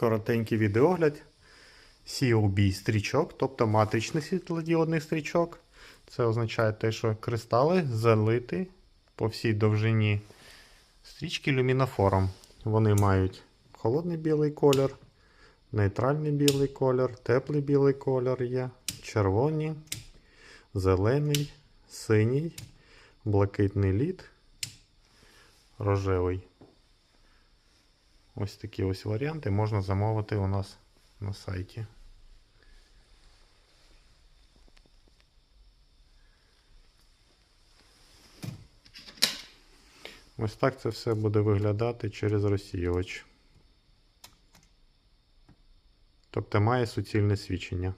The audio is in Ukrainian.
коротенький відеогляд COB стрічок, тобто матричний світлодіодний стрічок. Це означає те, що кристали залиті по всій довжині стрічки люмінофором. Вони мають холодний білий колір, нейтральний білий колір, теплий білий колір є, червоний, зелений, синій, блакитний лід, рожевий. Ось такі ось варіанти можна замовити у нас на сайті. Ось так це все буде виглядати через розсіювач. Тобто має суцільне свічення.